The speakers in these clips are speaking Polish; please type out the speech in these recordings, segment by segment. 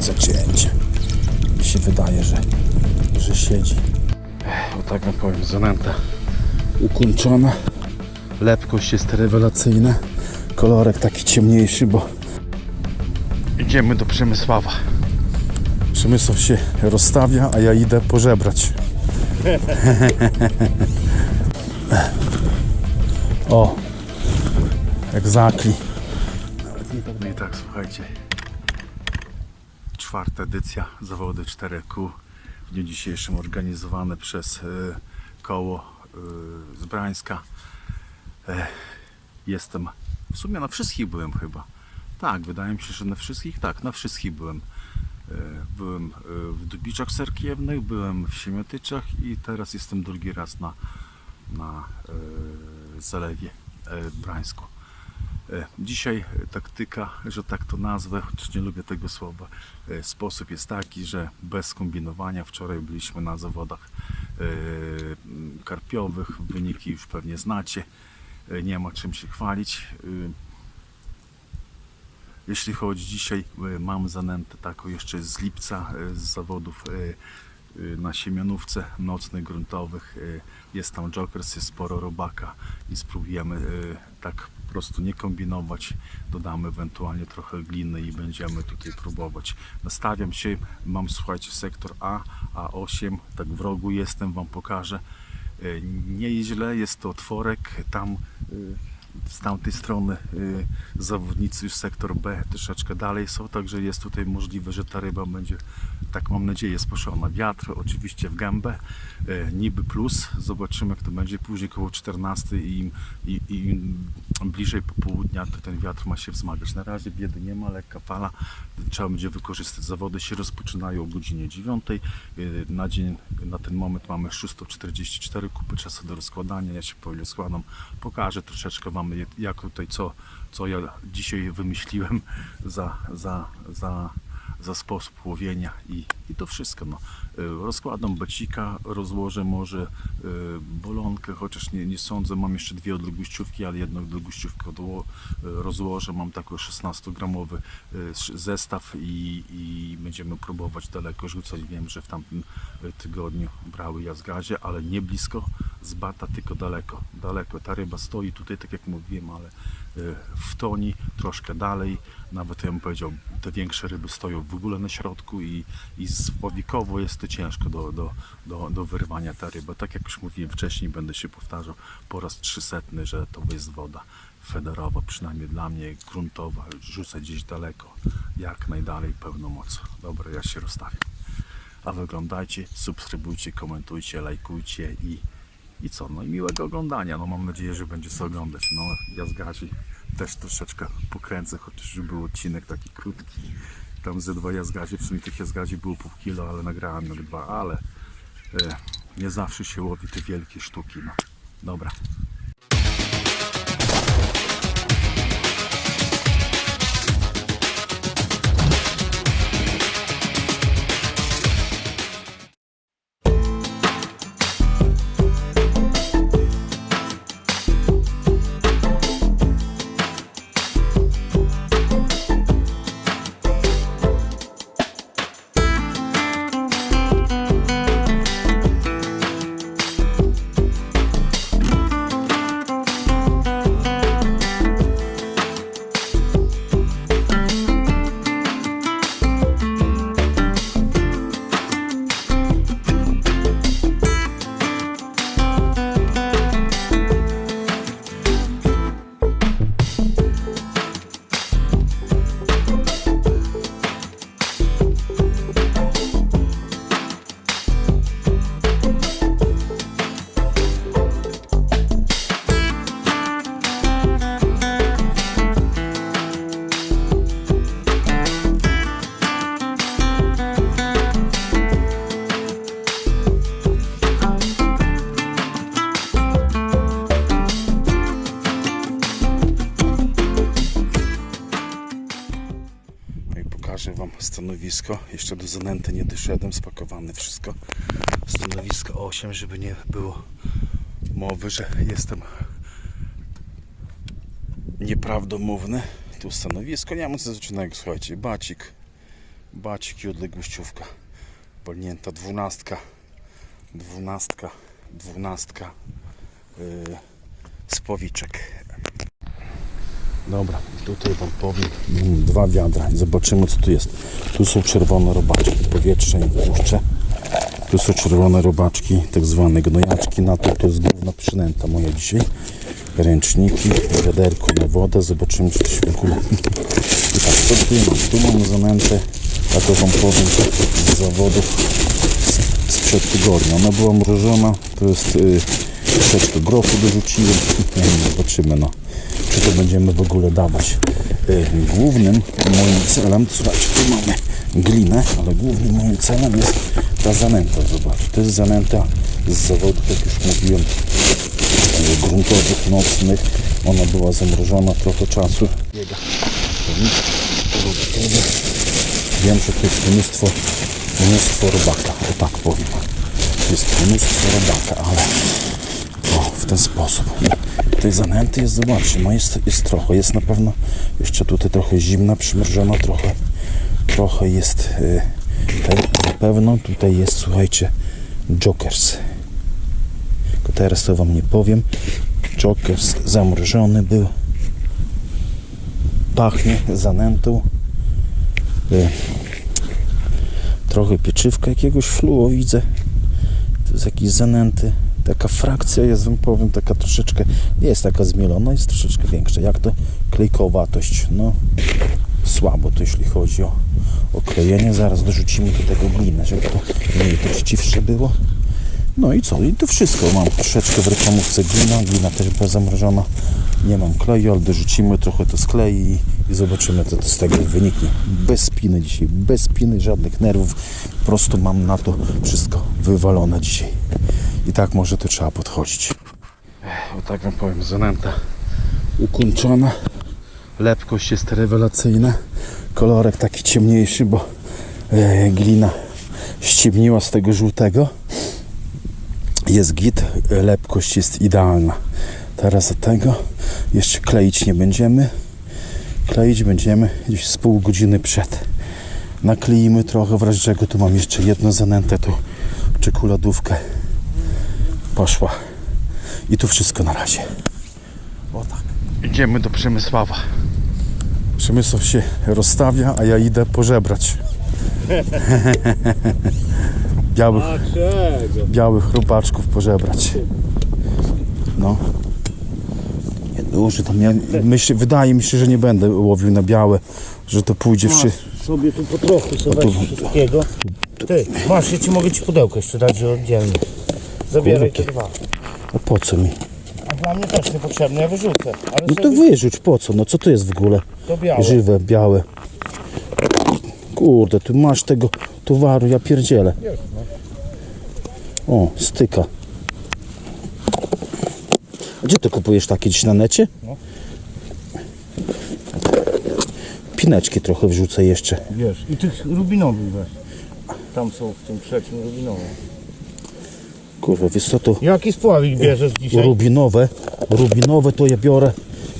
zacięcie. Mi się wydaje, że, że siedzi. O tak wam powiem, zanęta ukończona. Lepkość jest rewelacyjna. Kolorek taki ciemniejszy, bo idziemy do Przemysława. Przemysław się rozstawia, a ja idę pożebrać. o, jak zakli. No i tak, słuchajcie. Czwarta edycja zawody 4Q w dniu dzisiejszym organizowane przez y, koło y, z Brańska. E, jestem, w sumie na wszystkich byłem chyba. Tak, wydaje mi się, że na wszystkich, tak, na wszystkich byłem. E, Byłem e, w Dubiczach Serkiewnych, byłem w Siemiatyczach i teraz jestem drugi raz na, na e, zalewie e, Brańsku. E, Dzisiaj taktyka, że tak to nazwę, chociaż nie lubię tego słowa. e, Sposób jest taki, że bez kombinowania. Wczoraj byliśmy na zawodach e, karpiowych. Wyniki już pewnie znacie. Nie ma czym się chwalić. Jeśli chodzi dzisiaj, mam zanętę taką jeszcze z lipca z zawodów na Siemianówce nocnych, gruntowych. Jest tam jokers, jest sporo robaka i spróbujemy tak prostu nie kombinować. Dodamy ewentualnie trochę gliny i będziemy tutaj próbować. Nastawiam się, mam słuchajcie sektor A, A8, tak w rogu jestem, Wam pokażę. E, Nie jest źle, jest to otworek, tam e, z tamtej strony y, zawodnicy już sektor B troszeczkę dalej są, także jest tutaj możliwe, że ta ryba będzie, tak mam nadzieję, sposzona. Wiatr oczywiście w gębę, y, niby plus, zobaczymy jak to będzie później koło 14 i im, i, im bliżej popołudnia to ten wiatr ma się wzmagać. Na razie biedy nie ma, lekka fala, trzeba będzie wykorzystać. Zawody się rozpoczynają o godzinie 9. Y, Na dzień, na ten moment mamy 6.44 kupy czasu do rozkładania. Ja się powoli składam, pokażę troszeczkę Wam jak- jak tutaj co, co ja dzisiaj wymyśliłem za, za, za, za sposób łowienia i, i to wszystko. No. Y, Rozkładam becika, rozłożę może y, bolonkę, chociaż nie, nie sądzę, mam jeszcze dwie odległościówki, ale jedną odległościówkę y, rozłożę, mam taki 16-gramowy y, sz- zestaw i, i będziemy próbować daleko rzucać. Wiem, że w tamtym tygodniu brały jazgazie, ale nie blisko z bata, tylko daleko, daleko. Ta ryba stoi tutaj, tak jak mówiłem, ale y, w toni, troszkę dalej, nawet ja bym powiedział, te większe ryby stoją w ogóle na środku i, i słowikowo jest to ciężko do, do, do, do wyrwania ta ryba. Tak jak już mówiłem wcześniej, będę się powtarzał po raz trzysetny, że to jest woda federowa, przynajmniej dla mnie gruntowa, rzucę gdzieś daleko, jak najdalej pełną moc. Dobra, ja się rozstawię. A wy oglądajcie, subskrybujcie, komentujcie, lajkujcie i, i co? No i miłego oglądania. No mam nadzieję, że będzie oglądać. No ja z Gazi też troszeczkę pokręcę, chociaż był odcinek taki krótki. Tam ze dwa jazgazie, w sumie tych jazgazi było pół kilo, ale nagrałem jak dwa, ale e, nie zawsze się łowi te wielkie sztuki. No. Dobra. Jeszcze do nie doszedłem, spakowane wszystko. Stanowisko 8, żeby nie było mowy, że jestem nieprawdomówny. Tu stanowisko, nie ma co zaczynać, słuchajcie, bacik, Bacik i odległościówka. Walnięta dwunastka. Dwunastka. Dwunastka. Yy, spowiczek. Dobra, tutaj Wam powiem mm, dwa wiadra i zobaczymy co tu jest. Tu są czerwone robaczki, powietrze nie wpuszczę. Tu są czerwone robaczki, tak zwane gnojaczki. Na to to jest główna przynęta moja dzisiaj. Ręczniki, wiaderko na wodę. Zobaczymy czy to się w. I tak, co tu mam? Tu mam zanętę, tak to Wam powiem, z zawodów sprzed tygodnia. Ona była mrożona, to jest y, troszeczkę grochu dorzuciłem. Zobaczymy no, czy to będziemy w ogóle dawać. Y, głównym moim celem, słuchajcie, tu mamy glinę, ale głównym moim celem jest ta zanęta, zobaczcie. To jest zanęta z zawodów, jak już mówiłem, gruntowych, nocnych. Ona była zamrożona trochę czasu. Wiem, że to jest mnóstwo, mnóstwo robaka, o tak powiem. Jest mnóstwo robaka, ale o, w ten sposób. Tej zanęty jest, zobaczcie, no jest, jest trochę, jest na pewno jeszcze tutaj trochę zimna, przymrożona, trochę, trochę jest, y, te- na pewno tutaj jest, słuchajcie, Jokers. Tylko teraz to Wam nie powiem. Jokers zamrożony był. Pachnie zanętą. Y, trochę pieczywka jakiegoś fluo widzę. To jest jakiś zanęty. Taka frakcja jest, powiem, taka troszeczkę, nie jest taka zmielona, jest troszeczkę większa. Jak to klejkowatość? No, słabo to jeśli chodzi o, o klejenie. Zaraz dorzucimy do tego glinę, żeby to mniej poczciwsze było. No i co? I to wszystko. Mam troszeczkę w reklamówce glina. Glina też była zamrożona. Nie mam kleju, ale dorzucimy trochę to sklei i, i zobaczymy, co to z tego wyniknie. Bez spiny dzisiaj, bez spiny, żadnych nerwów. Po prostu mam na to wszystko wywalone dzisiaj. I tak może to trzeba podchodzić. O tak wam powiem, zanęta ukończona. Lepkość jest rewelacyjna. Kolorek taki ciemniejszy, bo e, glina ściemniła z tego żółtego jest git, lepkość jest idealna. Teraz do tego jeszcze kleić nie będziemy. Kleić będziemy gdzieś z pół godziny przed. Nakleimy trochę, w razie czego tu mam jeszcze jedno zanętę, tu czekoladówkę poszła. I tu wszystko na razie. O tak. Idziemy do Przemysława. Przemysław się rozstawia, a ja idę pożebrać. Białych białych robaczków pożebrać. No. Nie duży tam. Ja myślę, wydaje mi się, że nie będę łowił na białe, że to pójdzie wszy... Masz sobie tu po trochu sobie tu- wszystkiego. Ty, masz, ja ci mogę ci pudełko jeszcze dać że oddzielnie. Zabieraj te dwa. A po co mi? A dla mnie też niepotrzebne, ja wyrzucę. Ale No to sobie wyrzuć, po co? No co to jest w ogóle? to białe. Żywe, białe. Kurde, tu masz tego towaru, ja pierdzielę. No. O, styka. A Gdzie ty kupujesz takie gdzieś na necie? No. Pineczki trochę wrzucę jeszcze. Wiesz, i tych rubinowych weź. Tam są w tym trzecim rubinowym. Kurwa, wiesz co to? Jaki spławik bierzesz dzisiaj? Rubinowe, rubinowe to ja biorę.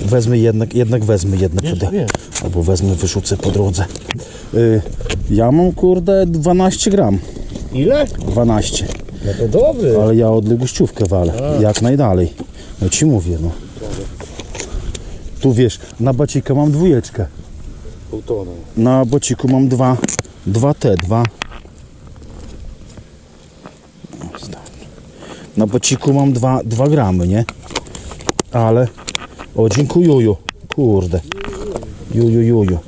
Wezmę jednak, jednak wezmę jedno Wiesz, pudełko. wiesz. Albo wezmę, wyrzucę po drodze. Y, ja mam kurde 12 gram. Ile? 12. No to dobry. Ale ja odległościówkę walę. Jak najdalej. No ci mówię, no. Tu wiesz, na bacika mam dwójeczkę. Na bociku mam dwa. Dwa te, dwa. O, starczy. Na bociku mam dwa, dwa gramy, nie? Ale. O, dziękuję. Kurde. Juju, juju.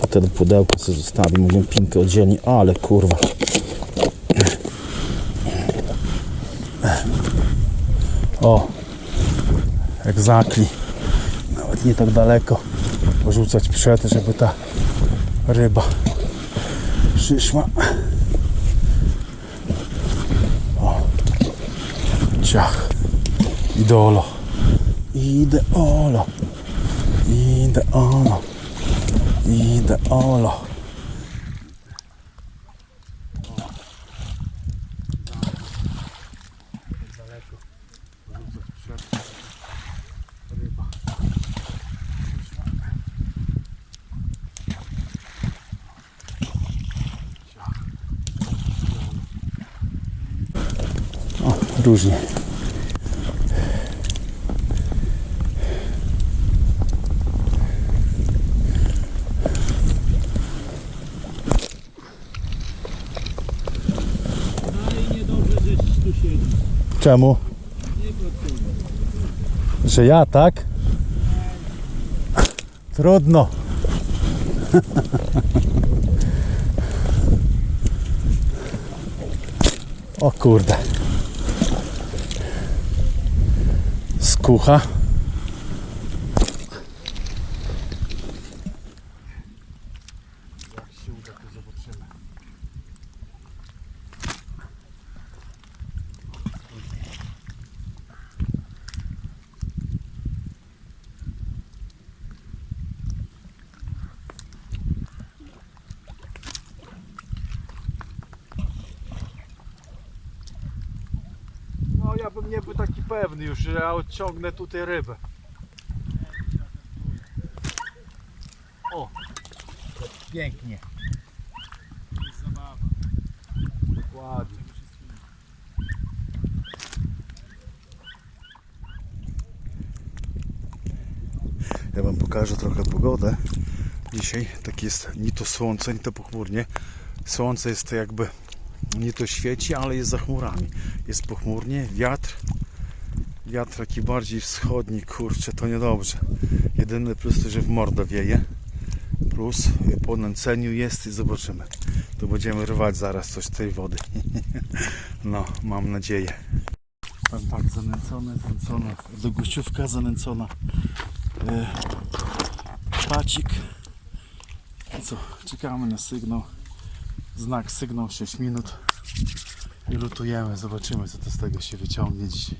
To te pudełko sobie zostawię. Mówię pinkę oddzielnie. Ale kurwa. O. Egzakli. Nawet nie tak daleko porzucać przed, żeby ta ryba przyszła. gościa. Idolo. Ideolo. Ideolo. Ideolo. różnie. Czemu? Że ja, tak? Trudno. O kurde. Skucha. Jak się uda, to zobaczymy. No ja bym nie był taki pewny już, że ja odciągnę tutaj rybę. O, pięknie. Ładnie. Ja wam pokażę trochę pogodę. Dzisiaj tak jest ni to słońce, ni to pochmurnie. Słońce jest to jakby nie to świeci, ale jest za chmurami. Jest pochmurnie, wiatr. Wiatr taki bardziej wschodni, kurczę, to niedobrze. Jedyny plus to, że w mordę wieje. Plus po nęceniu jest i zobaczymy. To będziemy rwać zaraz coś z tej wody. No, mam nadzieję. Powiem tak, zanęcone, zanęcone. Długościówka zanęcona. E, pacik. Co, czekamy na sygnał. Znak sygnał 6 minut. I lutujemy, zobaczymy co to z tego się wyciągnie dzisiaj.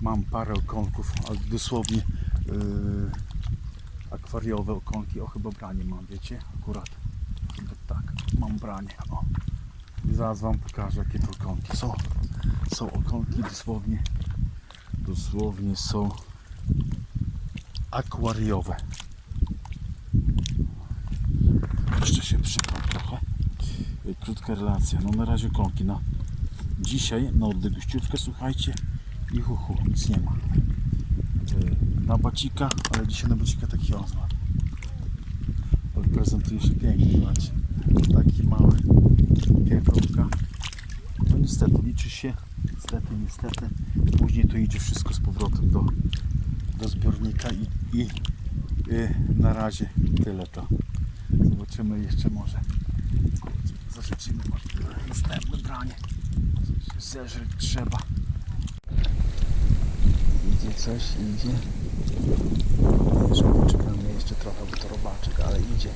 Mam parę okonków, ale dosłownie e, akwariowe okonki. O, chyba branie mam, wiecie? Akurat. Tak, mam branie. O. I zaraz wam pokażę jakie to okonki są. Są okonki dosłownie. Dosłownie są akwariowe. Jeszcze się przypam trochę. Y, Krótka relacja. No na razie okonki. No. Dzisiaj na odległościówkę słuchajcie i hu, hu nic nie ma. Y, Na bacika, ale dzisiaj na bacika taki. Ale prezentuje się pięknie, macie. Taki mały kierkówka. No niestety liczy się, niestety, niestety. Później to idzie wszystko z powrotem do, do zbiornika i, i y, na razie tyle to. Zobaczymy jeszcze może. Zarzucimy następne branie. Zeżreć trzeba. Idzie coś, idzie. Jeszcze poczekamy jeszcze trochę, bo to robaczek, ale idzie.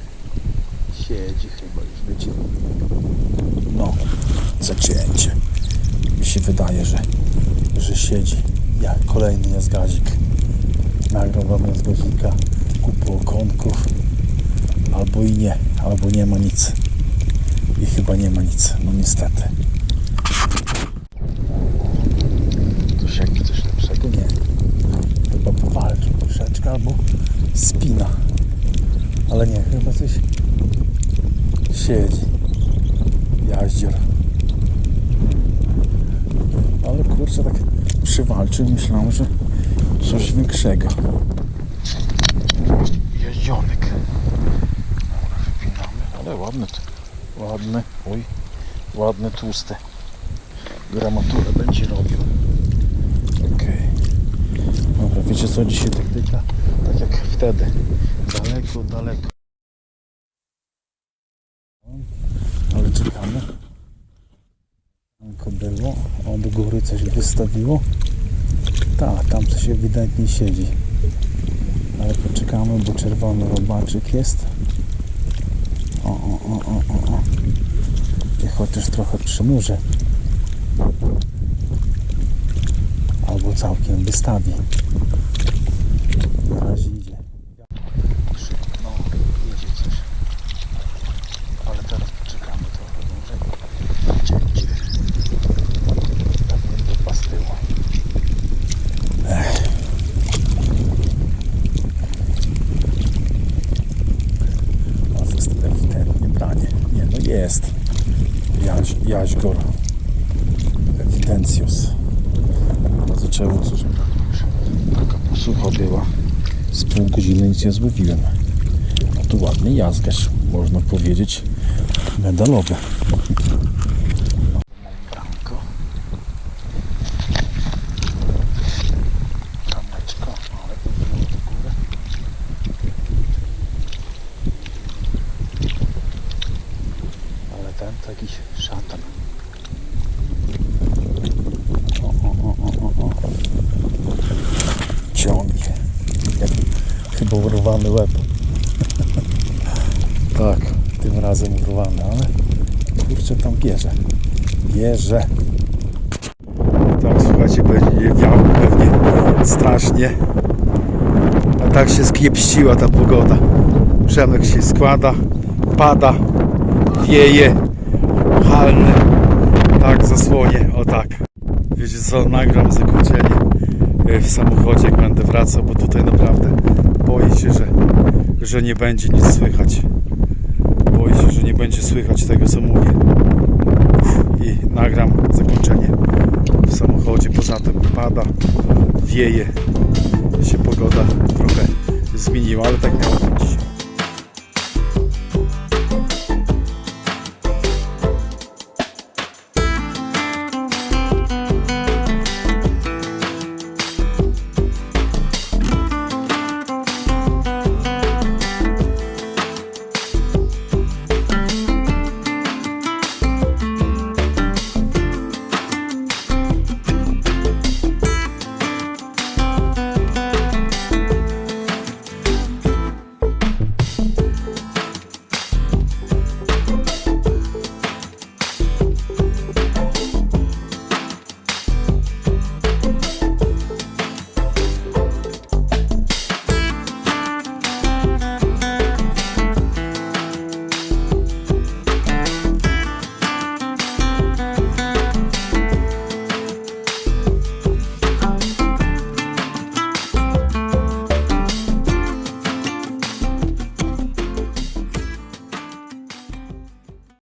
Siedzi chyba już, wiecie. No, zacięcie. Mi się wydaje, że, że siedzi. Jak kolejny jazgazik. Nagrał wam jazgazika, kupę okonków. Albo i nie, albo nie ma nic. I chyba nie ma nic, no niestety. Coś jakby coś lepszego? Nie. Chyba powalczył troszeczkę, albo spina. Ale nie, chyba coś siedzi. Jaździor. Ale kurczę, tak przywalczył. Myślałem, że coś większego. Jeździonek. Dobra, wypinamy. Ale ładny. Ładny. Oj. Ładny, tłusty. Gramaturę będzie robił. Okej. Dobra, wiecie co dzisiaj taktyka? Tak jak wtedy. Daleko, daleko. Ale czekamy. Tanko było. O, do góry coś wystawiło. Tak, tam coś ewidentnie siedzi. Ale poczekamy, bo czerwony robaczyk jest. O, o, o, o, o. I chociaż trochę przynurzę. Albo całkiem wystawi. Na razie idzie. No, idzie coś. Ale teraz poczekamy trochę dłużej. Cięcie. Pewnie dupa z tyłu. Ech. O, to jest ewidentnie branie. Nie, no jest. Jaź, jaźgor. Evidencius. Zaczęło coś. Taka posłucha była. Z pół nie złowiłem. A tu ładny jazgasz, można powiedzieć, medalowy. Bramko. Kameczka, ale to było do góry. Ale ten to jakiś szatan. O, o, o, o, o, o. Ciągnie. Jak chyba urwany łeb. tak, tym razem urwany, ale kurczę tam bierze. Bierze. Tak, słuchajcie, będzie wiało pewnie strasznie. A tak się skiepściła ta pogoda. Przemek się składa, pada, wieje, halny. Tak, zasłonie, o tak. Wiecie co, nagram zakończenie y, w samochodzie, jak będę wracał, bo tutaj naprawdę boję się, że, że nie będzie nic słychać. Boję się, że nie będzie słychać tego, co mówię. I nagram zakończenie w samochodzie. Poza tym pada, wieje, się pogoda trochę zmieniła, ale tak miało.